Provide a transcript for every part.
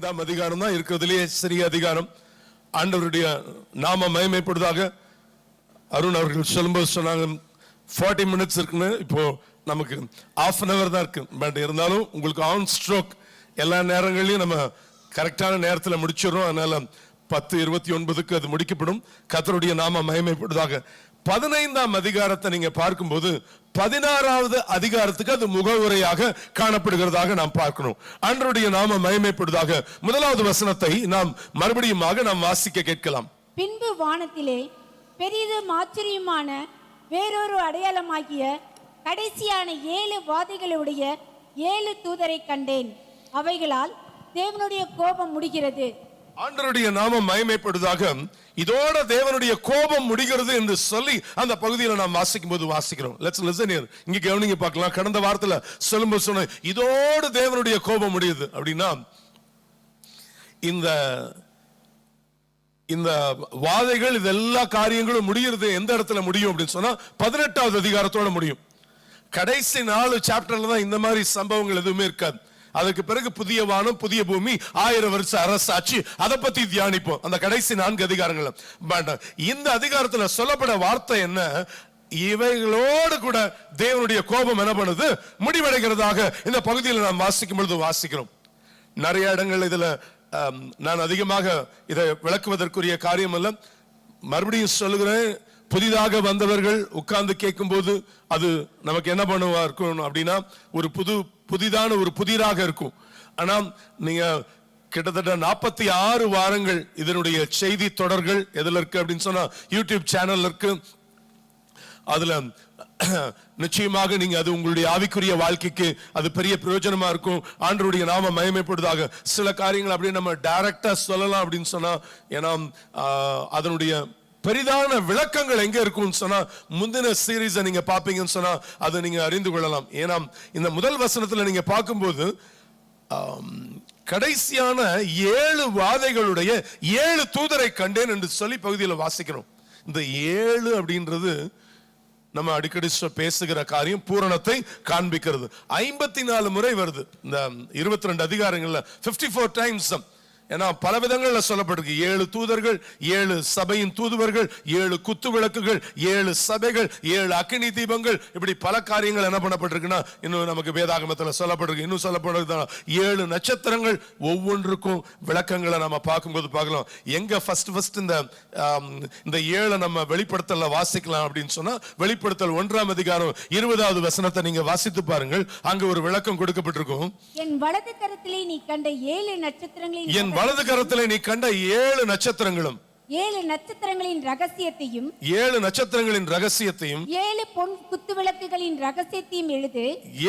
ஐந்தாம் அதிகாரம் தான் இருக்கிறதுலேயே சிறிய அதிகாரம். ஆண்டவருடைய நாம மயமைப்படுதாக அருண் அவர்கள் சொல்லும்போது சொன்னாங்க. ஃபார்ட்டி மினிட்ஸ் இருக்குன்னு இப்போ நமக்கு ஆஃப் அன் ஹவர் தான் இருக்கு. பட் இருந்தாலும் உங்களுக்கு ஆன் ஸ்ட்ரோக் எல்லா நேரங்களையும் நம்ம கரெக்டான நேரத்தில் முடிச்சிடுறோம். அதனால பத்து இருபத்தி ஒன்பதுக்கு அது முடிக்கப்படும். கத்தருடைய நாம மயமைப்படுதாக பதினைந்தாம் அதிகாரத்தை நீங்க பார்க்கும்போது பதினாறாவது அதிகாரத்துக்கு அது முகவுரையாக காணப்படுகிறதாக நாம் பார்க்கணும். அன்றைய நாம மயமைப்படுதாக முதலாவது வசனத்தை நாம் மறுபடியுமாக நாம் வாசிக்க கேட்கலாம். பின்பு வானத்திலே பெரிதும் ஆச்சரியமான வேறொரு அடையாளமாகிய கடைசியான ஏழு வாதைகளுடைய ஏழு தூதரை கண்டேன். அவைகளால் தேவனுடைய கோபம் முடிகிறது. ஆண்டருடைய நாமம் மகிமைப்படுவதாக. இதோட தேவனுடைய கோபம் முடிகிறது என்று சொல்லி அந்த பகுதியில நாம் வாசிக்கும் போது வாசிக்கிறோம். லெட்ஸ் லிசன் இயர் இங்க கவனிங்க பார்க்கலாம். கடந்த வாரத்துல சொல்லும்போது சொன்ன இதோடு தேவனுடைய கோபம் முடியுது. அப்படின்னா இந்த இந்த வாதைகள் இது எல்லா காரியங்களும் முடிகிறது. எந்த இடத்துல முடியும் அப்படின்னு சொன்னா பதினெட்டாவது அதிகாரத்தோட முடியும். கடைசி நாலு சாப்டர்ல தான் இந்த மாதிரி சம்பவங்கள் எதுவுமே இருக்காது. அதுக்கு பிறகு புதிய வானம் புதிய பூமி ஆயிரம் வருஷ அரசாட்சி. அதை பத்தி தியானிப்போம். அந்த கடைசி நான்கு அதிகாரங்களும் பட் இந்த அதிகாரத்துல சொல்லப்பட வார்த்தை என்ன? இவைகளோடு கூட தேவனுடைய கோபம் என்ன பண்ணுது? முடிவடைகிறதாக இந்த பகுதியில் நாம் வாசிக்கும் பொழுது வாசிக்கிறோம். நிறைய இடங்கள் இதுல நான் அதிகமாக இதை விளக்குவதற்குரிய காரியம் அல்ல. மறுபடியும் சொல்லுகிறேன். புதிதாக வந்தவர்கள் உட்கார்ந்து கேட்கும்போது அது நமக்கு என்ன பண்ணுவா இருக்கும் அப்படின்னா ஒரு புது புதிதான ஒரு புதிராக இருக்கும். ஆனால் நீங்க கிட்டத்தட்ட நாற்பத்தி ஆறு வாரங்கள் இதனுடைய செய்தி தொடர்கள் எதில் இருக்கு அப்படின்னு சொன்னா யூடியூப் சேனல் இருக்கு. அதுல நிச்சயமாக நீங்க அது உங்களுடைய ஆவிக்குரிய வாழ்க்கைக்கு அது பெரிய பிரயோஜனமா இருக்கும். ஆண்டருடைய நாம மயமைப்படுதாக சில காரியங்கள் அப்படியே நம்ம டைரக்டா சொல்லலாம் அப்படின்னு சொன்னா ஏன்னா அதனுடைய பெரிதான விளக்கங்கள் எங்க இருக்கும்னு சொன்னா முந்தின சீரீஸை நீங்க பார்ப்பீங்கன்னு சொன்னா அதை நீங்க அறிந்து கொள்ளலாம். ஏன்னா இந்த முதல் வசனத்துல நீங்க பார்க்கும்போது கடைசியான ஏழு வாதைகளுடைய ஏழு தூதரை கண்டேன் என்று சொல்லி பகுதியில் வாசிக்கிறோம். இந்த ஏழு அப்படின்றது நம்ம அடிக்கடி பேசுகிற காரியம் பூரணத்தை காண்பிக்கிறது. ஐம்பத்தி நாலு முறை வருது. இந்த இருபத்தி ரெண்டு அதிகாரங்கள்ல 54 ஃபோர் டைம்ஸ் ஏன்னா பல விதங்கள்ல சொல்லப்பட்டிருக்கு. ஏழு தூதர்கள் ஏழு சபையின் தூதுவர்கள் ஏழு குத்து விளக்குகள் ஏழு சபைகள் ஏழு அக்கினி தீபங்கள். இப்படி பல காரியங்கள் என்ன பண்ணப்பட்டிருக்குன்னா இன்னும் நமக்கு வேதாகமத்துல சொல்லப்பட்டிருக்கு. இன்னும் சொல்லப்படுறது ஏழு நட்சத்திரங்கள் ஒவ்வொன்றுக்கும் விளக்கங்களை நம்ம பார்க்கும்போது பார்க்கலாம். எங்க ஃபர்ஸ்ட் ஃபர்ஸ்ட் இந்த இந்த ஏழை நம்ம வெளிப்படுத்தல வாசிக்கலாம் அப்படின்னு சொன்னா வெளிப்படுத்தல் ஒன்றாம் அதிகாரம் இருபதாவது வசனத்தை நீங்க வாசித்து பாருங்கள். அங்க ஒரு விளக்கம் கொடுக்கப்பட்டிருக்கும். என் வலது கரத்திலே நீ கண்ட ஏழு நட்சத்திரங்களின் என் வலது கரத்திலே நீ கண்ட ஏழு நட்சத்திரங்களும் ஏழு நட்சத்திரங்களின் ரகசியத்தையும் ஏழு நட்சத்திரங்களின் ரகசியத்தையும் ஏழு பொன் குத்து விளக்குகளின் ரகசியத்தையும் எழுது.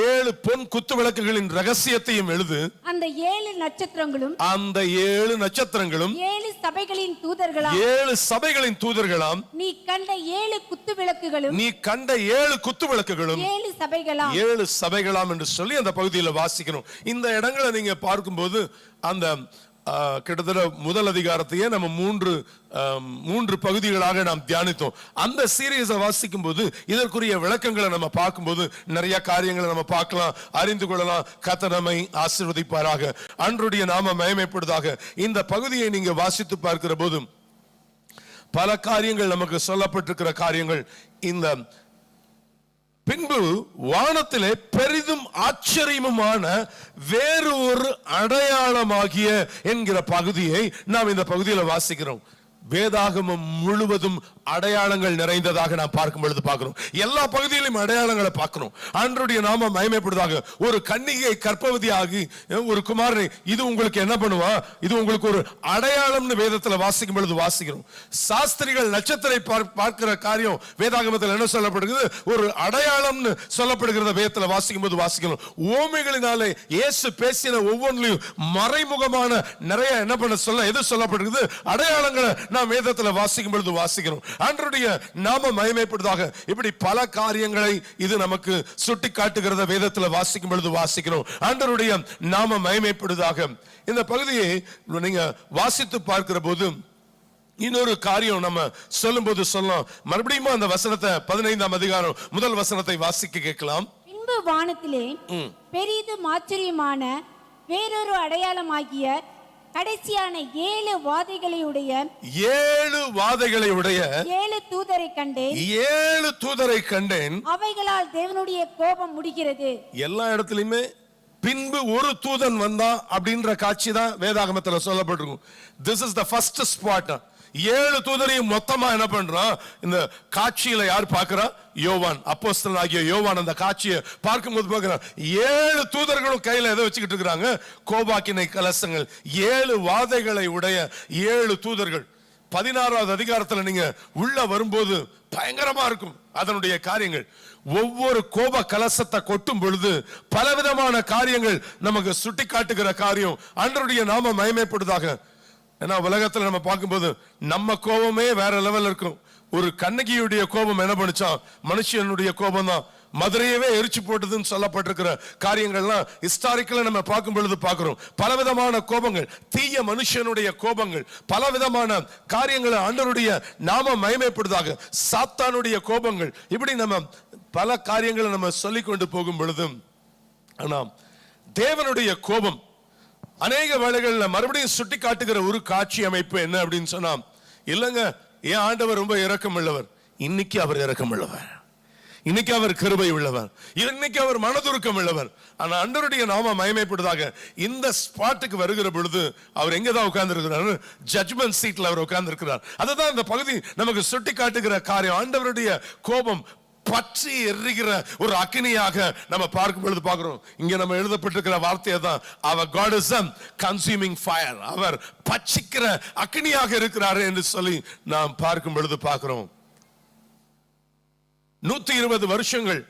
ஏழு பொன் குத்து விளக்குகளின் ரகசியத்தையும் எழுது. அந்த ஏழு நட்சத்திரங்களும் அந்த ஏழு நட்சத்திரங்களும் ஏழு சபைகளின் தூதர்களாம். ஏழு சபைகளின் தூதர்களாம் நீ கண்ட ஏழு குத்து விளக்குகளும் நீ கண்ட ஏழு குத்து விளக்குகளும் ஏழு சபைகளாம். ஏழு சபைகளாம் என்று சொல்லி அந்த பகுதியில் வாசிக்கணும் இந்த இடங்களை நீங்க பார்க்கும்போது அந்த கிட்டத்தட்ட முதல் அதிகாரத்தையே நம்ம மூன்று மூன்று பகுதிகளாக நாம் தியானித்தோம். அந்த சீரியஸை வாசிக்கும் போது இதற்குரிய விளக்கங்களை நம்ம பார்க்கும்போது நிறைய காரியங்களை நம்ம பார்க்கலாம் அறிந்து கொள்ளலாம். கத்த நம்மை அன்றுடைய நாம மயமைப்படுதாக இந்த பகுதியை நீங்க வாசித்து பார்க்கிற போது பல காரியங்கள் நமக்கு சொல்லப்பட்டிருக்கிற காரியங்கள் இந்த பின்பு வானத்திலே பெரிதும் ஆச்சரியமுமான வேறு ஒரு அடையாளமாகிய என்கிற பகுதியை நாம் இந்த பகுதியில் வாசிக்கிறோம். வேதாகமம் முழுவதும் அடையாளங்கள் நிறைந்ததாக நான் பார்க்கும் பொழுது பார்க்கிறோம். எல்லா பகுதியிலும் அடையாளங்களை பார்க்கிறோம். ஆண்டருடைய நாம மயமைப்படுதாக ஒரு கன்னிகை கற்பவதி ஆகி ஒரு குமாரனை இது உங்களுக்கு என்ன பண்ணுவா? இது உங்களுக்கு ஒரு அடையாளம்னு வேதத்துல வாசிக்கும் பொழுது வாசிக்கிறோம். சாஸ்திரிகள் நட்சத்திரை பார்க்கிற காரியம் வேதாகமத்தில் என்ன சொல்லப்படுகிறது? ஒரு அடையாளம்னு சொல்லப்படுகிறத வேதத்துல வாசிக்கும் போது வாசிக்கணும் ஓமைகளினாலே இயேசு பேசின ஒவ்வொன்றிலையும் மறைமுகமான நிறைய என்ன பண்ண சொல்ல எது சொல்லப்படுகிறது? அடையாளங்களை நாம் வேதத்துல வாசிக்கும் பொழுது வாசிக்கிறோம். அன்றைய நாம மகிமைப்படுவதாக. இப்படி பல காரியங்களை இது நமக்கு சுட்டி காட்டுகிறத வேதத்துல வாசிக்கும் பொழுது வாசிக்கிறோம். ஆண்டருடைய நாம மகிமைப்படுவதாக. இந்த பகுதியை நீங்க வாசித்து பார்க்கிற போது இன்னொரு காரியம் நம்ம சொல்லும்போது சொல்லலாம். மறுபடியும் அந்த வசனத்தை பதினைந்தாம் அதிகாரம் முதல் வசனத்தை வாசிக்க கேட்கலாம். பின்பு வானத்திலே பெரிதும் ஆச்சரியமான வேறொரு அடையாளமாகிய கடைசியான ஏழு வாதைகளையுடைய ஏழு வாதைகளை உடைய ஏழு தூதரை கண்டேன். ஏழு தூதரை கண்டேன். அவைகளால் தேவனுடைய கோபம் முடிகிறது. எல்லா இடத்துலயுமே பின்பு ஒரு தூதன் வந்தான் அப்படின்ற காட்சி தான் வேதாகமத்துல சொல்லப்பட்டிருக்கும். This is the first spot ஏழு தூதரையும் மொத்தமா என்ன பண்றான் இந்த காட்சியில யார் பார்க்கிறா? யோவான். அப்போஸ்தலன் ஆகிய யோவான் அந்த காட்சியை பார்க்கும்போது பார்க்கிறான். ஏழு தூதர்களும் கையில எதை வச்சுக்கிட்டு இருக்கிறாங்க? கோபாக்கினை கலசங்கள். ஏழு வாதைகளை உடைய ஏழு தூதர்கள். பதினாறாவது அதிகாரத்துல நீங்க உள்ள வரும்போது பயங்கரமா இருக்கும் அதனுடைய காரியங்கள். ஒவ்வொரு கோப கலசத்தை கொட்டும் பொழுது பலவிதமான காரியங்கள் நமக்கு சுட்டி காட்டுகிற காரியம். அன்றருடைய நாம மயமைப்படுதாக ஏன்னா உலகத்தில் நம்ம பார்க்கும்போது நம்ம கோபமே வேற லெவலில் இருக்கும். ஒரு கண்ணகியுடைய கோபம் என்ன பண்ணுச்சான் மனுஷனுடைய கோபம் தான் மதுரையவே எரிச்சு போட்டதுன்னு சொல்லப்பட்டிருக்கிற காரியங்கள்லாம் ஹிஸ்டாரிக்கலாக நம்ம பார்க்கும் பொழுது பார்க்குறோம். பலவிதமான கோபங்கள் தீய மனுஷனுடைய கோபங்கள் பலவிதமான காரியங்களை ஆண்டவருடைய நாம மயமைப்படுதாக சாத்தானுடைய கோபங்கள். இப்படி நம்ம பல காரியங்களை நம்ம சொல்லி கொண்டு போகும் பொழுதும் ஆனால் தேவனுடைய கோபம் அநேக வேலைகள்ல மறுபடியும் சுட்டி காட்டுகிற ஒரு காட்சி அமைப்பு என்ன அப்படின்னு சொன்னா இல்லங்க ஏன் ஆண்டவர் ரொம்ப இறக்கம் உள்ளவர். இன்னைக்கு அவர் இறக்கம் உள்ளவர். இன்னைக்கு அவர் கிருபை உள்ளவர். இன்னைக்கு அவர் மனதுருக்கம் உள்ளவர். ஆனா அண்டருடைய நாம மயமைப்படுதாக இந்த ஸ்பாட்டுக்கு வருகிற பொழுது அவர் எங்க தான் உட்கார்ந்து இருக்கிறார் ஜட்மெண்ட் சீட்ல அவர் உட்கார்ந்து இருக்கிறார் அதுதான் இந்த பகுதி நமக்கு சுட்டி காட்டுகிற காரியம். ஆண்டவருடைய கோபம் பற்றி எரிகிற ஒரு அக்னியாக நம்ம பார்க்கும் பொழுது பார்க்கிறோம். இங்க நம்ம எழுதப்பட்டிருக்கிற வார்த்தையை தான் அவர் காட் இஸ் கன்சியூமிங் ஃபயர் அவர் பச்சிக்கிற அக்னியாக இருக்கிறாரு என்று சொல்லி நாம் பார்க்கும் பொழுது பார்க்கிறோம். நூத்தி இருபது வருஷங்கள்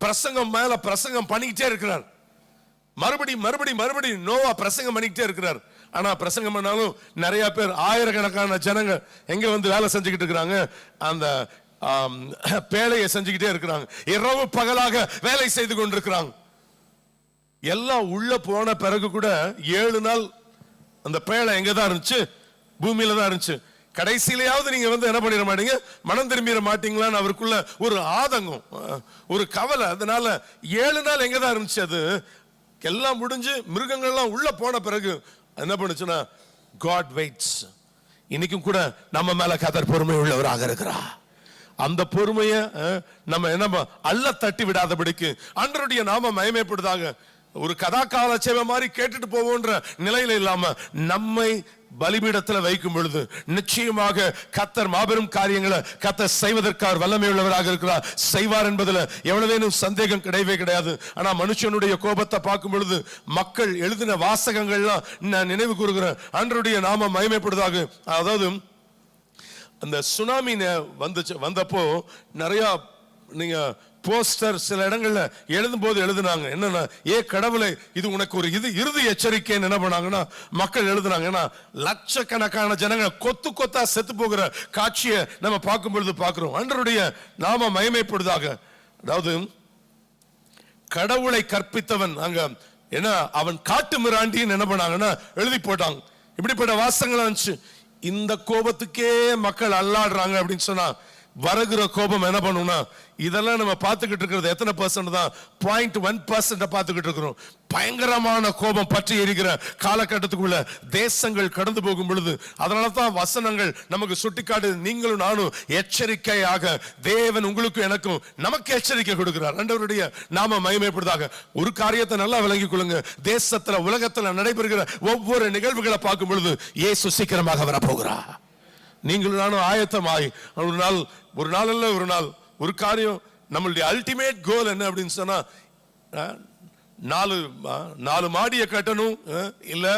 பிரசங்கம் மேல பிரசங்கம் பண்ணிக்கிட்டே இருக்கிறார். மறுபடி மறுபடி மறுபடி நோவா பிரசங்கம் பண்ணிக்கிட்டே இருக்கிறார். ஆனா பிரசங்கம் பண்ணாலும் நிறைய பேர் ஆயிரக்கணக்கான ஜனங்க எங்க வந்து வேலை செஞ்சுக்கிட்டு இருக்கிறாங்க? அந்த பேழையை செஞ்சுக்கிட்டே இருக்கிறாங்க. இரவு பகலாக வேலை செய்து கொண்டிருக்கிறாங்க. எல்லாம் உள்ள போன பிறகு கூட ஏழு நாள் அந்த பேழை எங்க தான் இருந்துச்சு? பூமியில தான் இருந்துச்சு. கடைசியிலையாவது நீங்க வந்து என்ன பண்ணிட மாட்டீங்க? மனம் திரும்பிட மாட்டீங்களான்னு அவருக்குள்ள ஒரு ஆதங்கம் ஒரு கவலை. அதனால ஏழு நாள் எங்க தான் இருந்துச்சு அது? எல்லாம் முடிஞ்சு மிருகங்கள்லாம் உள்ள போன பிறகு என்ன பண்ணுச்சுன்னா காட் வெயிட்ஸ் இன்னைக்கும் கூட நம்ம மேல கதர் பொறுமை உள்ளவராக இருக்கிறா அந்த பொறுமையை நம்ம என்ன அல்ல தட்டி விடாதபடிக்கு அன்றருடைய நாம மயமைப்படுதாக ஒரு கதா கால சேவை மாதிரி கேட்டுட்டு போவோன்ற நிலையில இல்லாம நம்மை பலிபீடத்தில் வைக்கும் பொழுது நிச்சயமாக கத்தர் மாபெரும் காரியங்களை கத்தர் செய்வதற்காக வல்லமை உள்ளவராக இருக்கிறார். செய்வார் என்பதில் எவ்வளவேனும் சந்தேகம் கிடையவே கிடையாது. ஆனால் மனுஷனுடைய கோபத்தை பார்க்கும் பொழுது மக்கள் எழுதின வாசகங்கள்லாம் நான் நினைவு கூறுகிறேன். அன்றருடைய நாம மயமைப்படுதாக அதாவது அந்த சுனாமி வந்துச்சு வந்தப்போ நிறையா நீங்க போஸ்டர் சில இடங்கள்ல எழுதும் போது எழுதுனாங்க. என்னன்னா ஏ கடவுளை இது உனக்கு ஒரு இது இறுதி எச்சரிக்கைன்னு என்ன பண்ணாங்கன்னா மக்கள் எழுதுனாங்க. ஏன்னா லட்சக்கணக்கான ஜனங்க கொத்து கொத்தா செத்து போகிற காட்சியை நம்ம பார்க்கும் பொழுது பார்க்குறோம். அன்றருடைய நாம மயமைப்படுதாக அதாவது கடவுளை கற்பித்தவன் அங்கே என்ன அவன் காட்டு மிராண்டின்னு என்ன பண்ணாங்கன்னா எழுதி போட்டாங்க. இப்படிப்பட்ட வாசங்கள் இருந்துச்சு இந்த கோபத்துக்கே மக்கள் அல்லாடுறாங்க அப்படின்னு சொன்னா வருகிற கோபம் என்ன பண்ணும்னா இதெல்லாம் நம்ம பார்த்துக்கிட்டு இருக்கிறது எத்தனை பர்சன்ட் தான்? பாயிண்ட் ஒன் பர்சன்ட் பார்த்துக்கிட்டு இருக்கிறோம். பயங்கரமான கோபம் பற்றி எரிகிற காலகட்டத்துக்குள்ள தேசங்கள் கடந்து போகும் பொழுது அதனால தான் வசனங்கள் நமக்கு சுட்டிக்காட்டு நீங்களும் நானும் எச்சரிக்கையாக தேவன் உங்களுக்கும் எனக்கும் நமக்கு எச்சரிக்கை கொடுக்கிறார். ரெண்டவருடைய நாம மயமைப்படுதாக ஒரு காரியத்தை நல்லா விளங்கிக் கொள்ளுங்க. தேசத்துல உலகத்துல நடைபெறுகிற ஒவ்வொரு நிகழ்வுகளை பார்க்கும் பொழுது ஏசு சீக்கிரமாக வரப்போகிறார். நீங்களும் நானும் ஆயத்தமாய் ஒரு நாள் ஒரு நாள் அல்ல ஒரு நாள் ஒரு காரியம் நம்மளுடைய அல்டிமேட் கோல் என்ன அப்படின்னு சொன்னா நாலு நாலு மாடியை கட்டணும் இல்லை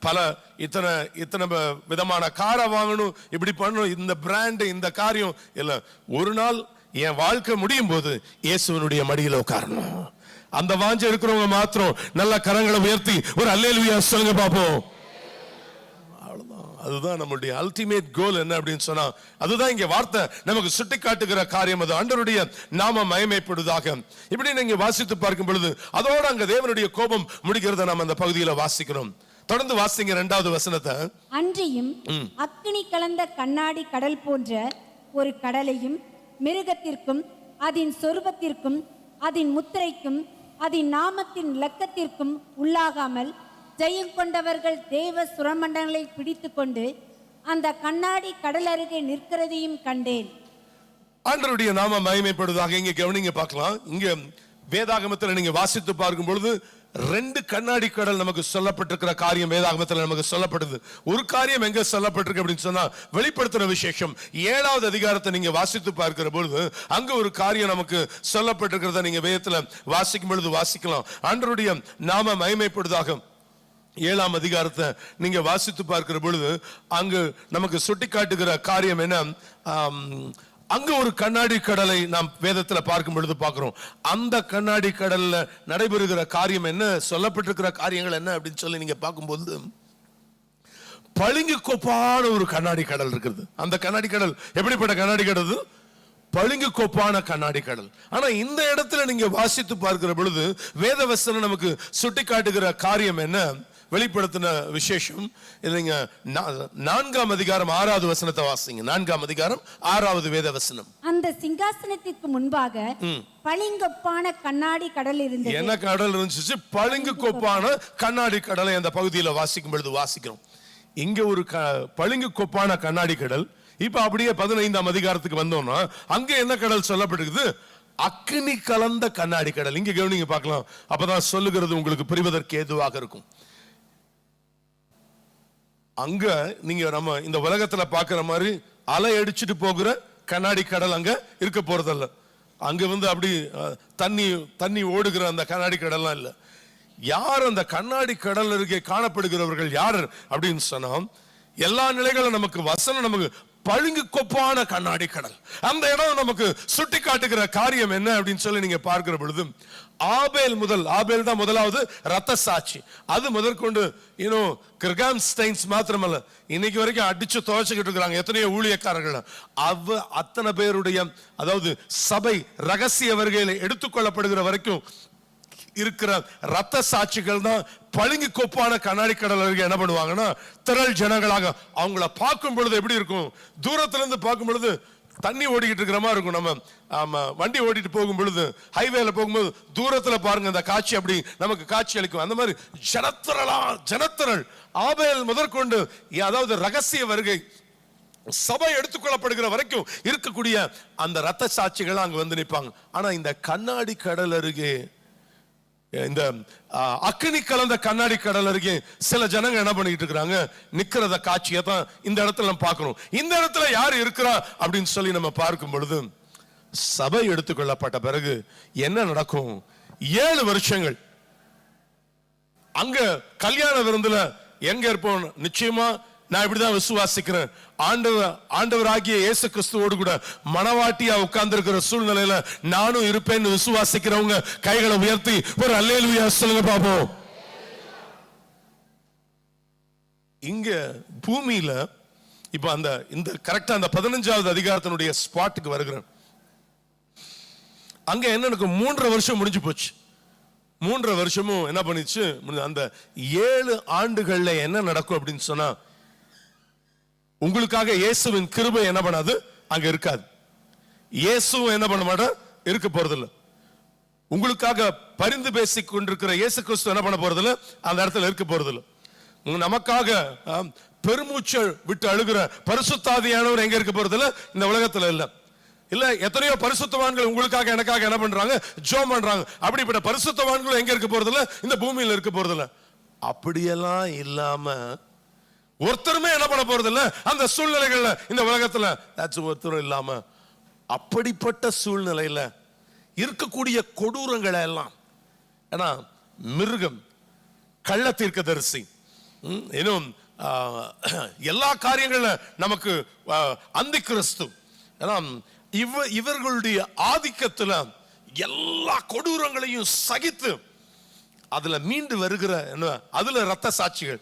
பல இத்தனை இத்தனை வ- விதமான காரை வாங்கணும் இப்படி பண்ணணும் இந்த பிராண்டு இந்த காரியம் இல்லை ஒரு நாள் என் வாழ்க்கை முடியும் போது இயேசுவனுடைய மடியில் உட்காரணும். அந்த வாஞ்ச இருக்கிறவங்க மாத்திரம் நல்ல கரங்களை உயர்த்தி ஒரு அல்லேலுயா சொல்லுங்க பார்ப்போம். அதுதான் நம்மளுடைய அல்டிமேட் கோல் என்ன அப்படின்னு சொன்னா அதுதான் இங்க வார்த்தை. நமக்கு சுட்டி காட்டுகிற காரியம் அது. ஆண்டவருடைய நாம மயமைப்படுவதாக இப்படி நீங்க வாசித்து பார்க்கும் பொழுது அதோட அங்க தேவனுடைய கோபம் முடிக்கிறத நாம் அந்த பகுதியில வாசிக்கிறோம். தொடர்ந்து வாசிங்க இரண்டாவது வசனத்தை. அன்றியும் அக்கினி கலந்த கண்ணாடி கடல் போன்ற ஒரு கடலையும் மிருகத்திற்கும் அதன் சொருபத்திற்கும் அதன் முத்திரைக்கும் அதன் நாமத்தின் இலக்கத்திற்கும் உள்ளாகாமல் ஜெயம் கொண்டவர்கள் தேவ சுரமண்டங்களை பிடித்துக்கொண்டு அந்த கண்ணாடி கடல் அருகே நிற்கிறதையும் கண்டேன். ஆண்டருடைய நாம மகிமைப்படுவதாக இங்க கவனிங்க பார்க்கலாம். இங்க வேதாகமத்தில் நீங்க வாசித்து பார்க்கும் பொழுது ரெண்டு கண்ணாடி கடல் நமக்கு சொல்லப்பட்டிருக்கிற காரியம் வேதாகமத்தில் நமக்கு சொல்லப்படுது ஒரு காரியம் எங்க சொல்லப்பட்டிருக்கு அப்படின்னு சொன்னா வெளிப்படுத்துற விசேஷம் ஏழாவது அதிகாரத்தை நீங்க வாசித்து பார்க்கிற பொழுது அங்க ஒரு காரியம் நமக்கு சொல்லப்பட்டிருக்கிறத நீங்க வேதத்துல வாசிக்கும் பொழுது வாசிக்கலாம். ஆண்டவருடைய நாம மகிமைப்படுதாகும் ஏழாம் அதிகாரத்தை நீங்க வாசித்து பார்க்கிற பொழுது அங்கு நமக்கு சுட்டி காட்டுகிற காரியம் என்ன? ஆம், அங்க ஒரு கண்ணாடி கடலை நாம் வேதத்துல பார்க்கும் பொழுது பார்க்கிறோம். அந்த கண்ணாடி கடல்ல நடைபெறுகிற காரியம் என்ன? சொல்லப்பட்டிருக்கிற காரியங்கள் என்ன அப்படின்னு சொல்லி நீங்க பார்க்கும்போது பளிங்கு கோப்பான ஒரு கண்ணாடி கடல் இருக்குது அந்த கண்ணாடி கடல் எப்படிப்பட்ட கண்ணாடி கடல் பளிங்கு கோப்பான கண்ணாடி கடல். ஆனா இந்த இடத்துல நீங்க வாசித்து பார்க்கிற பொழுது வேதவசனம் நமக்கு சுட்டி காட்டுகிற காரியம் என்ன? வெளிப்படுத்தின விசேஷம். இல்லைங்க நான்காம் அதிகாரம் ஆறாவது வசனத்தை வாசிங்க. நான்காம் அதிகாரம் ஆறாவது வேத வசனம். அந்த சிங்காசனத்திற்கு முன்பாக பளிங்கொப்பான கண்ணாடி கடல் இருந்தது. என்ன கடல் இருந்துச்சு? பளிங்கு கோப்பான கண்ணாடி கடலை அந்த பகுதியில வாசிக்கும் பொழுது வாசிக்கிறோம். இங்க ஒரு பளிங்கு கோப்பான கண்ணாடி கடல். இப்ப அப்படியே பதினைந்தாம் அதிகாரத்துக்கு வந்தோம்னா அங்க என்ன கடல் சொல்லப்பட்டிருக்குது? அக்னி கலந்த கண்ணாடி கடல். இங்க கவனிங்க பார்க்கலாம். அப்பதான் சொல்லுகிறது உங்களுக்கு புரிவதற்கு ஏதுவாக இருக்கும். அங்க நீங்க நம்ம இந்த உலகத்துல பாக்குற மாதிரி அலை அடிச்சுட்டு போகிற கண்ணாடி கடல் அங்க இருக்க போறதல்ல. அங்க வந்து அப்படி தண்ணி தண்ணி ஓடுகிற அந்த கண்ணாடி கடல்லாம் இல்ல. யார் அந்த கண்ணாடி கடல் அருகே காணப்படுகிறவர்கள் யார் அப்படின்னு சொன்னா எல்லா நிலைகளும் நமக்கு வசனம் நமக்கு பழுங்கு கொப்பான கண்ணாடி கடல். அந்த இடம் நமக்கு சுட்டி காட்டுகிற காரியம் என்ன அப்படின்னு சொல்லி நீங்க பார்க்கிற பொழுது ஆபேல் முதல் ஆபேல் தான் முதலாவது ரத்த சாட்சி. அது முதற்கொண்டு இன்னும் கிர்காம் ஸ்டைன்ஸ் மாத்திரமல்ல இன்னைக்கு வரைக்கும் அடிச்சு துவைச்சுக்கிட்டு இருக்கிறாங்க எத்தனையோ ஊழியக்காரர்கள். அவ அத்தனை பேருடைய அதாவது சபை ரகசிய வருகையில் எடுத்துக்கொள்ளப்படுகிற வரைக்கும் இருக்கிற ரத்த சாட்சிகள் தான் பளிங்கு கொப்பான கண்ணாடி கடல் அருகே என்ன பண்ணுவாங்கன்னா திரள் ஜனங்களாக அவங்கள பார்க்கும் பொழுது எப்படி இருக்கும்? தூரத்திலிருந்து பார்க்கும் பொழுது தண்ணி ஓடிக்கிட்டு இருக்கிற மாதிரி இருக்கும். நம்ம ஆமா வண்டி ஓடிட்டு போகும் பொழுது ஹைவேல போகும்போது தூரத்துல பாருங்க அந்த காட்சி அப்படி நமக்கு காட்சி அளிக்கும். அந்த மாதிரி ஜனத்திரளா ஜனத்திரள் ஆபேல் முதற்கொண்டு அதாவது ரகசிய வருகை சபை எடுத்துக்கொள்ளப்படுகிற வரைக்கும் இருக்கக்கூடிய அந்த ரத்த சாட்சிகள் அங்க வந்து நிற்பாங்க. ஆனா இந்த கண்ணாடி கடல் அருகே இந்த அக்னி அக்கினி கலந்த கண்ணாடி கடல் அருகே சில ஜனங்க என்ன பண்ணிட்டு இருக்கிறாங்க? நிக்கிறத காட்சியை தான் இந்த இடத்துல நம்ம பார்க்கணும். இந்த இடத்துல யார் இருக்கிறா அப்படின்னு சொல்லி நம்ம பார்க்கும் பொழுது சபை எடுத்துக்கொள்ளப்பட்ட பிறகு என்ன நடக்கும்? ஏழு வருஷங்கள். அங்க கல்யாண விருந்துல எங்க இருப்போம்? நிச்சயமா நான் இப்படிதான் விசுவாசிக்கிறேன். ஆண்டவர் ஆண்டவராகிய இயேசு கிறிஸ்துவோடு கூட மனவாட்டியா உட்கார்ந்து இருக்கிற சூழ்நிலையில நானும் இருப்பேன்னு விசுவாசிக்கிறவங்க கைகளை உயர்த்தி ஒரு அல்லேலுயா சொல்லுங்க பாப்போம். இங்க பூமியில இப்ப அந்த இந்த கரெக்டா அந்த பதினஞ்சாவது அதிகாரத்தினுடைய ஸ்பாட்டுக்கு வருகிறேன். அங்க என்ன எனக்கு மூன்றரை வருஷம் முடிஞ்சு போச்சு. மூன்றரை வருஷமும் என்ன பண்ணிச்சு? அந்த ஏழு ஆண்டுகள்ல என்ன நடக்கும் அப்படின்னு சொன்னா உங்களுக்காக இயேசுவின் கிருபை என்ன பண்ணாது? அங்க இருக்காது. இயேசுவும் என்ன பண்ண மாட்டோம் இருக்க போறதில்ல. உங்களுக்காக பரிந்து பேசிக் கொண்டிருக்கிற இயேசு கிறிஸ்து என்ன பண்ண போறதில்ல? அந்த இடத்துல இருக்க போறதில்ல. நமக்காக பெருமூச்சல் பெருமூச்சை விட்டு அழுகிற பரிசுத்தாதியானவர் எங்க இருக்க போறதில்ல? இந்த உலகத்துல இல்ல. இல்ல எத்தனையோ பரிசுத்தவான்கள் உங்களுக்காக எனக்காக என்ன பண்றாங்க? ஜோம் பண்றாங்க. அப்படிப்பட்ட பரிசுத்தவான்கள் எங்க இருக்க போறதில்ல? இந்த பூமியில இருக்க போறதில்ல. அப்படியெல்லாம் இல்லாம ஒருத்தருமே என்ன பண்ண போறது இல்ல அந்த சூழ்நிலைகள்ல இந்த உலகத்துல that's ஒருத்தரும் இல்லாம அப்படிப்பட்ட சூழ்நிலையில இருக்கக்கூடிய கொடூரங்களை எல்லாம் ஏன்னா மிருகம் கள்ள தீர்க்கதரிசி ம், இன்னும் எல்லா காரியங்களில் நமக்கு அந்தி கிறிஸ்து ஏன்னா இவ இவர்களுடைய ஆதிக்கத்துல எல்லா கொடூரங்களையும் சகித்து அதுல மீண்டு வருகிற என்ன அதுல ரத்த சாட்சிகள்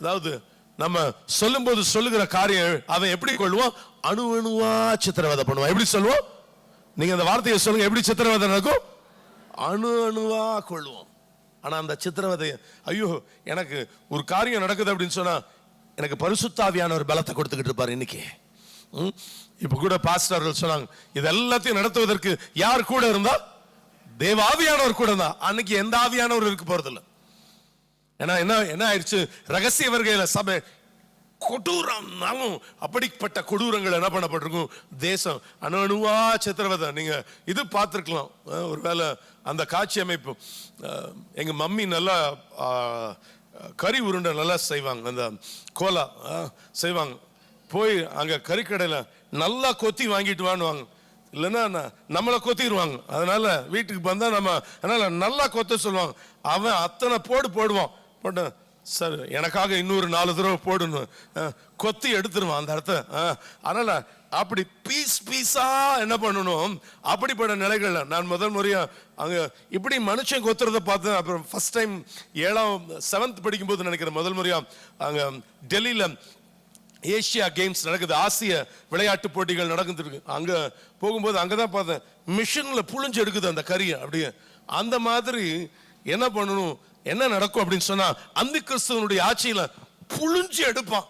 அதாவது நம்ம சொல்லும்போது சொல்லுகிற காரியம் அவன் எப்படி கொள்வான்? அணு அணுவா சித்திரவதை பண்ணுவான். எப்படி சொல்லுவோம் நீங்க அந்த வார்த்தையை சொல்லுங்க எப்படி சித்திரவதை நடக்கும்? அணு அணுவா கொள்வோம். ஆனா அந்த சித்திரவதை ஐயோ எனக்கு ஒரு காரியம் நடக்குது அப்படின்னு சொன்னா எனக்கு பரிசுத்தாவியான ஒரு பலத்தை கொடுத்துக்கிட்டு இருப்பாரு இன்னைக்கு. ம்? இப்ப கூட பாஸ்டர்கள் சொன்னாங்க இது எல்லாத்தையும் நடத்துவதற்கு யார் கூட இருந்தா? தேவ ஆவியானவர் கூட இருந்தா. அன்னைக்கு எந்த ஆவியானவர் இருக்க போறதில்லை. ஏன்னா என்ன என்ன ஆயிடுச்சு? ரகசிய வருகையில சபை கொடூரம்னாலும் அப்படிப்பட்ட கொடூரங்கள் என்ன பண்ணப்பட்டிருக்கும்? தேசம் அணு அணுவா சித்திரவதை நீங்கள் இது பார்த்துருக்கலாம். ஒருவேளை அந்த காட்சி அமைப்பு எங்கள் மம்மி நல்லா கறி உருண்டை நல்லா செய்வாங்க. அந்த கோலா செய்வாங்க. போய் அங்கே கறிக்கடையில் நல்லா கொத்தி வாங்கிட்டு வாங்குவாங்க இல்லைன்னா நம்மளை கொத்திடுவாங்க அதனால வீட்டுக்கு வந்தால் நம்ம அதனால் நல்லா கொத்த சொல்லுவாங்க. அவன் அத்தனை போடு போடுவான். போட்டு சார் எனக்காக இன்னொரு நாலு தடவை போடணும் கொத்தி எடுத்துருவான் அந்த இடத்த. அதனால் அப்படி பீஸ் பீஸாக என்ன பண்ணணும்? அப்படிப்பட்ட நிலைகளில் நான் முதல் முறையாக அங்கே இப்படி மனுஷன் கொத்துறத பார்த்தேன் அப்புறம் ஃபர்ஸ்ட் டைம் ஏழாம் செவன்த் படிக்கும்போது நினைக்கிறேன் முதல் முறையாக அங்கே டெல்லியில் ஏசியா கேம்ஸ் நடக்குது. ஆசிய விளையாட்டு போட்டிகள் நடக்குது அங்கே போகும்போது போகும்போது அங்கதான் பார்த்தேன் மிஷினில் புழிஞ்சு எடுக்குது அந்த கறியை. அப்படியே அந்த மாதிரி என்ன பண்ணணும்? என்ன நடக்கும் அப்படின்னு சொன்னா அந்த கிறிஸ்துவனுடைய ஆட்சியில புழிஞ்சு எடுப்பான்.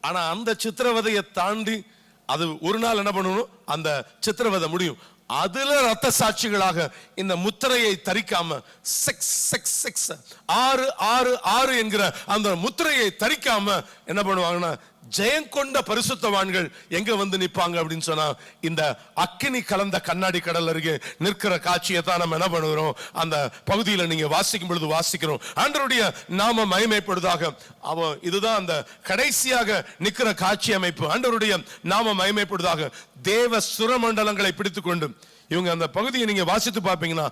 ஆனா அந்த சித்திரவதையை தாண்டி அது ஒரு நாள் என்ன பண்ணணும்? அந்த சித்திரவதை முடியும். அதுல ரத்த சாட்சிகளாக இந்த முத்திரையை தரிக்காம செக்ஸ் செக்ஸ் செக்ஸ் ஆறு ஆறு ஆறு என்கிற அந்த முத்திரையை தரிக்காம என்ன பண்ணுவாங்கன்னா ஜெயங்கொண்ட பரிசுத்தவான்கள் எங்க வந்து நிற்பாங்க அப்படின்னு சொன்னா இந்த அக்கினி கலந்த கண்ணாடி கடல் அருகே நிற்கிற காட்சியை தான் நம்ம என்ன பண்ணுகிறோம்? அந்த பகுதியில நீங்க வாசிக்கும் பொழுது வாசிக்கிறோம். ஆண்டருடைய நாம மயமைப்படுதாக அவன் இதுதான் அந்த கடைசியாக நிற்கிற காட்சி அமைப்பு. அன்றருடைய நாம மயமைப்படுதாக தேவ சுரமண்டலங்களை பிடித்துக்கொண்டு இவங்க அந்த பகுதியை நீங்க வாசித்து பார்ப்பீங்கன்னா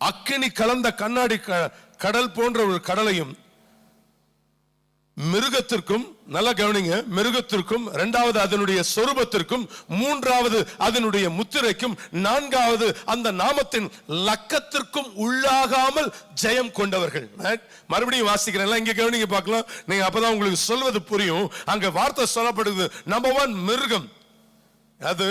அக்கினி கலந்த கண்ணாடி க- கடல் போன்ற ஒரு கடலையும் மிருகத்திற்கும் நல்லா கவனிங்க மிருகத்திற்கும் இரண்டாவது அதனுடைய சொரூபத்திற்கும் மூன்றாவது அதனுடைய முத்திரைக்கும் நான்காவது அந்த நாமத்தின் லக்கத்திற்கும் உள்ளாகாமல் ஜெயம் கொண்டவர்கள். மறுபடியும் வாசிக்கிறேன். எல்லாம் இங்க கவனிங்க பார்க்கலாம். நீங்க அப்பதான் உங்களுக்கு சொல்வது புரியும். அங்க வார்த்தை சொல்லப்படுது. நம்பர் ஒன் மிருகம். அது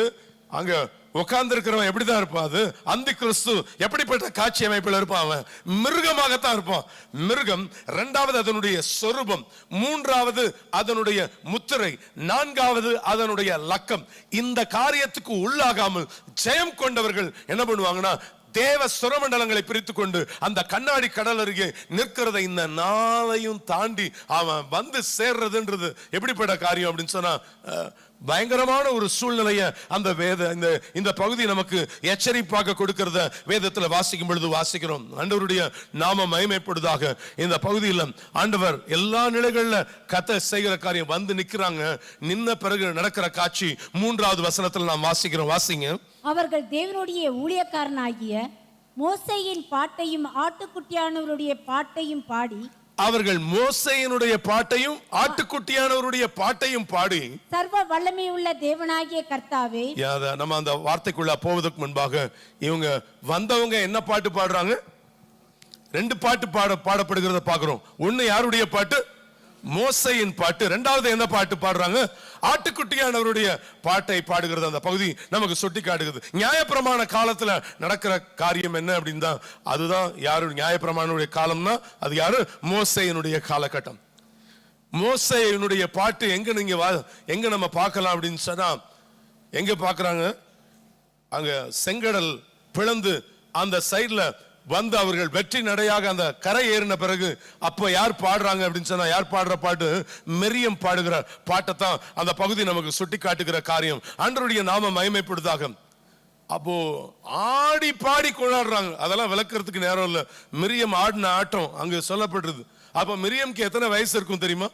அங்க உட்கார்ந்து இருக்கிறவன் எப்படிதான் இருப்பான் அது? அந்த கிறிஸ்து எப்படிப்பட்ட காட்சி அமைப்பில் இருப்பான் அவன்? மிருகமாகத்தான் இருப்பான். மிருகம் இரண்டாவது அதனுடைய சொரூபம் மூன்றாவது அதனுடைய முத்திரை நான்காவது அதனுடைய லக்கம். இந்த காரியத்துக்கு உள்ளாகாமல் ஜெயம் கொண்டவர்கள் என்ன பண்ணுவாங்கன்னா தேவ சுரமண்டலங்களை பிரித்து கொண்டு அந்த கண்ணாடி கடல் அருகே நிற்கிறத இந்த நாளையும் தாண்டி அவன் வந்து சேர்றதுன்றது எப்படிப்பட்ட காரியம் அப்படின்னு சொன்னா பயங்கரமான ஒரு சூழ்நிலையை அந்த வேத இந்த இந்த பகுதி நமக்கு எச்சரிப்பாக கொடுக்கிறத வேதத்துல வாசிக்கும் பொழுது வாசிக்கிறோம். ஆண்டவருடைய நாம மயமைப்படுதாக இந்த பகுதியில் ஆண்டவர் எல்லா நிலைகள்ல கத்த செய்கிற காரியம் வந்து நிக்கிறாங்க. நின்ன பிறகு நடக்கிற காட்சி மூன்றாவது வசனத்துல நாம் வாசிக்கிறோம். வாசிங்க. அவர்கள் தேவனுடைய ஊழியக்காரனாகிய மோசையின் பாட்டையும் ஆட்டுக்குட்டியானவருடைய பாட்டையும் பாடி அவர்கள் மோசையினுடைய பாட்டையும் ஆட்டுக்குட்டியானவருடைய பாட்டையும் பாடி சர்வ வல்லமையுள்ள தேவனாகிய கர்த்தாவே நம்ம அந்த வார்த்தைக்குள்ள போவதற்கு முன்பாக இவங்க வந்தவங்க என்ன பாட்டு பாடுறாங்க? ரெண்டு பாட்டு பாட பாடப்படுகிறத பாக்குறோம் ஒண்ணு யாருடைய பாட்டு? மோசையின் பாட்டு ரெண்டாவது என்ன பாட்டு பாடுறாங்க? ஆட்டுக்குட்டியானவருடைய பாட்டை பாடுகிறது. அந்த பகுதி நமக்கு சுட்டி காட்டுகிறது. நியாயப்பிரமாண காலத்துல நடக்கிற காரியம் என்ன அப்படின்னு தான் அதுதான் யாரு நியாயப்பிரமாணனுடைய காலம்னா அது யாரு? மோசையினுடைய காலகட்டம். மோசையினுடைய பாட்டு எங்க நீங்க வா- எங்க நம்ம பார்க்கலாம் அப்படின்னு சொன்னா எங்க பார்க்குறாங்க? அங்க செங்கடல் பிளந்து அந்த சைடில் வந்து அவர்கள் வெற்றி நடையாக அந்த கரை ஏறின பிறகு அப்போ யார் பாடுறாங்க அப்படின்னு சொன்னா யார் பாடுற பாட்டு? மெரியம் பாடுகிற பாட்டை தான் அந்த பகுதி நமக்கு சுட்டி காட்டுகிற காரியம். அன்றருடைய நாம மகிமைப்படுதாக அப்போ ஆடி பாடி கொண்டாடுறாங்க. அதெல்லாம் விளக்குறதுக்கு நேரம் இல்லை. மிரியம் ஆடின ஆட்டம் அங்க சொல்லப்படுறது அப்ப மிரியம்க்கு எத்தனை வயசு இருக்கும் தெரியுமா?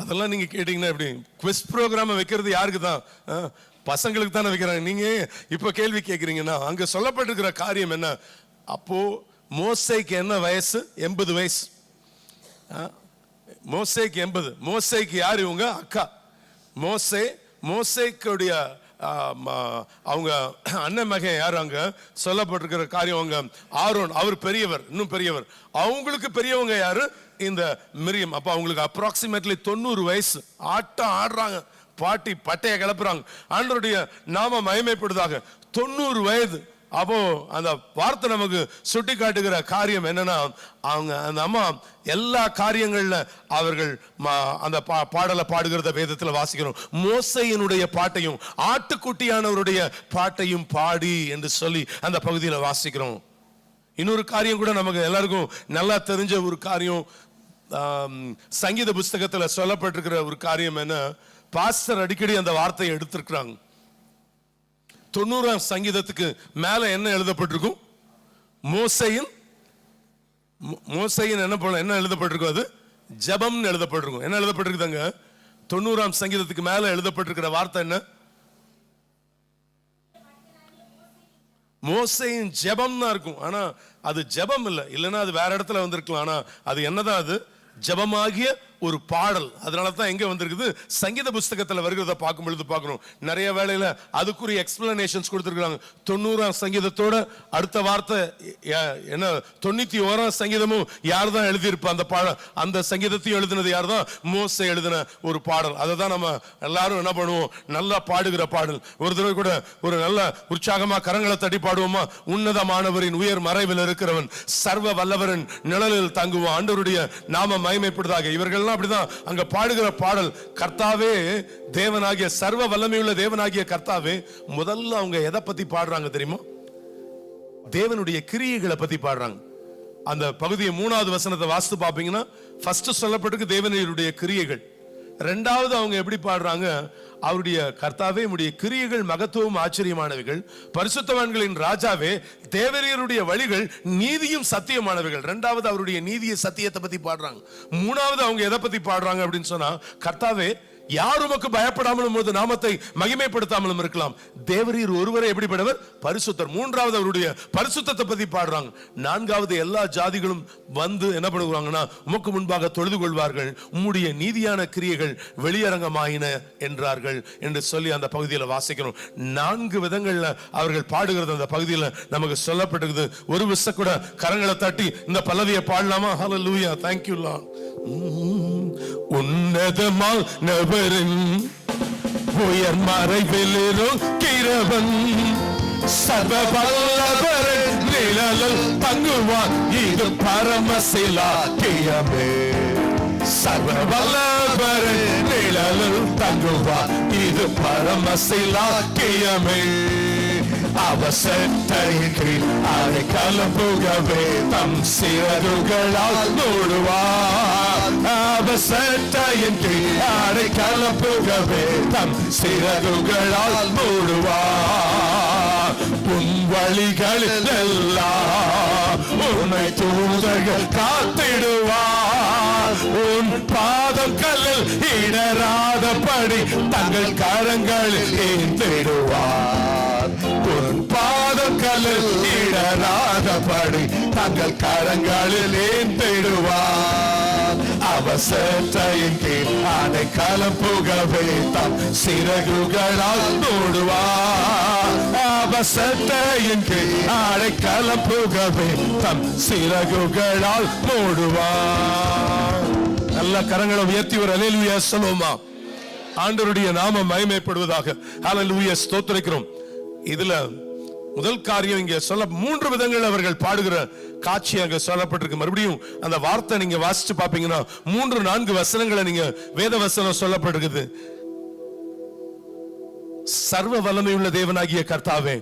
அதெல்லாம் நீங்க கேட்டீங்கன்னா எப்படி? குவிஸ் ப்ரோக்ராம் வைக்கிறது யாருக்கு தான் பசங்களுக்கு தானே வைக்கிறாங்க. நீங்கள் இப்போ கேள்வி கேட்குறீங்கன்னா அங்கே சொல்லப்பட்டிருக்கிற காரியம் என்ன? அப்போது மோசைக்கு என்ன வயசு? எண்பது வயசு. ஆ, எண்பது. மோசைக்கு யார் இவங்க? அக்கா. மோசை மோசைக்குடைய அவங்க அண்ணன் மகன் யார் அங்க? சொல்லப்பட்டிருக்கிற காரியம் அவங்க. ஆரோன் அவர் பெரியவர் இன்னும் பெரியவர். அவங்களுக்கு பெரியவங்க யாரு? இந்த மிரியம். அப்ப அவங்களுக்கு அப்ராக்சிமேட்லி தொண்ணூறு வயசு. ஆட்டம் ஆடுறாங்க. பாட்டி பட்டையை கிளப்புறாங்க. ஆண்டருடைய நாம மயமைப்படுதாக தொண்ணூறு வயது. அப்போ அந்த வார்த்தை நமக்கு சுட்டி காட்டுகிற காரியம் என்னன்னா அவங்க அந்த அம்மா எல்லா காரியங்களில் அவர்கள் ம- அந்த பா- பாடலை பாடுகிறத வேதத்தில் வாசிக்கிறோம். மோசையினுடைய பாட்டையும் ஆட்டுக்குட்டியானவருடைய பாட்டையும் பாடி என்று சொல்லி அந்த பகுதியில் வாசிக்கிறோம். இன்னொரு காரியம் கூட நமக்கு எல்லாருக்கும் நல்லா தெரிஞ்ச ஒரு காரியம் சங்கீத புஸ்தகத்தில் சொல்லப்பட்டிருக்கிற ஒரு காரியம் என்ன? பாஸ்டர் அடிக்கடி அந்த வார்த்தையை எடுத்திருக்கிறாங்க. தொண்ணூறாம் சங்கீதத்துக்கு மேல என்ன எழுதப்பட்டிருக்கும்? மோசையின் மோசையின் என்ன பண்ண என்ன எழுதப்பட்டிருக்கும் அது? ஜெபம்னு எழுதப்பட்டிருக்கும். என்ன எழுதப்பட்டிருக்குதாங்க? தொண்ணூறாம் சங்கீதத்துக்கு மேல எழுதப்பட்டிருக்கிற வார்த்தை என்ன? மோசையின் ஜெபம் தான் இருக்கும். ஆனா அது ஜெபம் இல்லை. இல்லைன்னா அது வேற இடத்துல வந்திருக்கலாம். ஆனா அது என்னதான் அது? ஜெபமாகிய ஒரு பாடல். அதனால தான் எங்கே வந்திருக்குது? சங்கீத புஸ்தகத்தில் வருகிறத பார்க்கும் பொழுது பார்க்கணும். நிறைய வேலையில் அதுக்குரிய எக்ஸ்பிளனேஷன்ஸ் கொடுத்துருக்குறாங்க. தொண்ணூறாம் சங்கீதத்தோட அடுத்த வார்த்தை என்ன தொண்ணூற்றி ஓராம் சங்கீதமும் யார் தான் எழுதியிருப்பா அந்த பாடல் அந்த சங்கீதத்தையும் எழுதினது யார் தான் மோசை எழுதின ஒரு பாடல். அதை தான் நம்ம எல்லாரும் என்ன பண்ணுவோம்? நல்லா பாடுகிற பாடல். ஒரு தடவை கூட ஒரு நல்ல உற்சாகமாக கரங்களை தட்டி பாடுவோமா? உன்னதமானவரின் உயர் மறைவில் இருக்கிறவன் சர்வ வல்லவரின் நிழலில் தங்குவோம் ஆண்டவருடைய நாம மகிமைப்படுதாக இவர்கள்லாம் அப்படிதான். அங்க பாடுகிற பாடல் கர்த்தாவே தேவனாகிய சர்வ வல்லமையுள்ள தேவனாகிய கர்த்தாவே முதல்ல அவங்க எதை பத்தி பாடுறாங்க தெரியுமா? தேவனுடைய கிரியைகளை பத்தி பாடுறாங்க. அந்த பகுதியை மூணாவது வசனத்தை வாஸ்து பார்ப்பீங்கன்னா ஃபர்ஸ்ட் சொல்லப்பட்டிருக்கு தேவனுடைய கிரியைகள். ரெண்டாவது அவங்க எப்படி பாடுறாங்க? அவருடைய கர்த்தாவே உடைய கிரியைகள் மகத்துவம் ஆச்சரியமானவைகள். பரிசுத்தவான்களின் ராஜாவே தேவரியருடைய வழிகள் நீதியும் சத்தியமானவைகள். ரெண்டாவது அவருடைய நீதிய சத்தியத்தை பத்தி பாடுறாங்க. மூணாவது அவங்க எதை பத்தி பாடுறாங்க அப்படின்னு சொன்னா கர்த்தாவே யார் உமக்கு பயப்படாமலும் போது நாமத்தை மகிமைப்படுத்தாமலும் இருக்கலாம். தேவரீர் ஒருவரை எப்படிப்பட்டவர்? பரிசுத்தர். மூன்றாவது அவருடைய பரிசுத்தத்தை பத்தி பாடுறாங்க. நான்காவது எல்லா ஜாதிகளும் வந்து என்ன பண்ணுவாங்கன்னா உமக்கு முன்பாக தொழுது கொள்வார்கள். உம்முடைய நீதியான கிரியைகள் வெளியரங்கமாயின என்றார்கள் என்று சொல்லி அந்த பகுதியில் வாசிக்கிறோம். நான்கு விதங்கள்ல அவர்கள் பாடுகிறது அந்த பகுதியில் நமக்கு சொல்லப்பட்டிருக்குது. ஒரு விச கூட கரங்களை தட்டி இந்த பல்லவியை பாடலாமா? ஹலோ லூயா தேங்க்யூலாம் lord உன்னதமால் நபரின் உயர் மறைவில் இருக்கிறவன் சர்வ நிழலில் தங்குவான் இது பரமசிலாக்கியமே சர்வ வல்லவரின் நிழலில் தங்குவான் இது பரமசிலாக்கியமே அவர் அவசத்தைக்கு அதை கலம்புகவே தம் சிறதுகளால் மூடுவார் அவர் அவசத்தைக்கு அதை கலம்புகவே தம் சிறதுகளால் மூடுவார் உன் வழிகளில் எல்லாம் உன்னை தூதர்கள் காத்திடுவார் உன் பாதம் கல்லில் இடராதபடி தங்கள் கரங்களில் ஏந்திடுவார் உன் பாதம் இடராதபடி தங்கள் கரங்களில் ஏந்திடுவார். அவசத்தையின் கீழ் ஆனை கலப்புகவே தம் சிறகுகளால் மூடுவார். அவசத்தையின் கீழ் ஆனை கலப்புகவே தம் சிறகுகளால் மூடுவார். நல்ல கரங்களை உயர்த்தி ஒரு அலையிலுயா சொல்லுவோமா? ஆண்டருடைய நாமம் மயமைப்படுவதாக ஹalleluya ஸ்தோத்திரிக்கிறோம். இதுல முதல் காரியம் இங்க சொல்ல மூன்று விதங்கள் அவர்கள் பாடுகிற காட்சி அங்க சொல்லப்பட்டிருக்கு. மறுபடியும் அந்த வார்த்தை நீங்க வாசிச்சு பாப்பீங்கன்னா மூன்று நான்கு வசனங்களை நீங்க வேத வசனம் சொல்லப்பட்டிருக்குது. சர்வ வல்லமையுள்ள தேவனாகிய கர்த்தாவே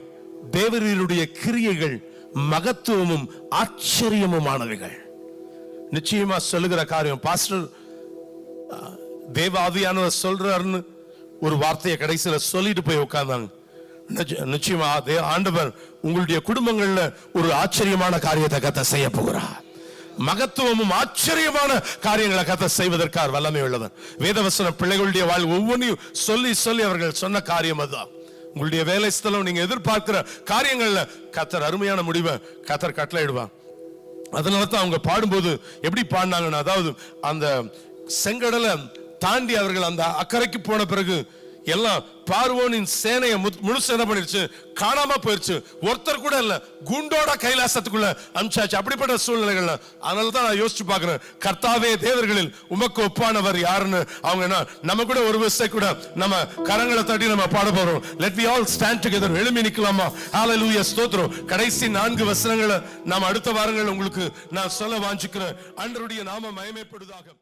தேவரீருடைய கிரியைகள் மகத்துவமும் ஆச்சரியமுமானவைகள். நிச்சயமா சொல்லுகிற காரியம் பாஸ்டர் தேவ ஆவியானவர் சொல்றாருன்னு ஒரு வார்த்தையை கடைசியில் சொல்லிட்டு போய் உட்கார்ந்தாங்க. நிச்சயமா ஆண்டவர் உங்களுடைய குடும்பங்கள்ல ஒரு ஆச்சரியமான காரியத்தை கத்த செய்ய போகிறார். மகத்துவமும் ஆச்சரியமான காரியங்களை கத்த செய்வதற்கார் வல்லமை உள்ளவர். வேதவசன பிள்ளைகளுடைய வாழ் ஒவ்வொன்றையும் சொல்லி சொல்லி அவர்கள் சொன்ன காரியம் அதுதான். உங்களுடைய வேலை ஸ்தலம் நீங்க எதிர்பார்க்கிற காரியங்கள்ல கத்தர் அருமையான முடிவை கத்தர் கட்டளையிடுவான் அதனால தான் அவங்க பாடும்போது எப்படி பாடினாங்கன்னா அதாவது அந்த செங்கடலை தாண்டி அவர்கள் அந்த அக்கறைக்கு போன பிறகு எல்லாம் பார்வோனின் சேனையை மு- முழுசு என்ன பண்ணிருச்சு? காணாம போயிருச்சு. ஒருத்தர் கூட இல்ல. குண்டோட கைலாசத்துக்குள்ள அனுப்பிச்சாச்சு. அப்படிப்பட்ட சூழ்நிலைகள்ல. அதனால தான் நான் யோசிச்சு பாக்குறேன் கர்த்தாவே தேவர்களில் உமக்கு ஒப்பானவர் யாருன்னு? அவங்க என்ன நம்ம கூட ஒரு விசை கூட நம்ம கரங்களை தட்டி நம்ம பாட போறோம். Let we all stand together எழுமி நிக்கலாமா? ஹalleluya ஸ்தோத்திரம். கடைசி நான்கு வசனங்களை நாம் அடுத்த வாரங்கள் உங்களுக்கு நான் சொல்ல வாஞ்சிக்கிறேன். அன்றருடைய நாம மயமைப்படுதாக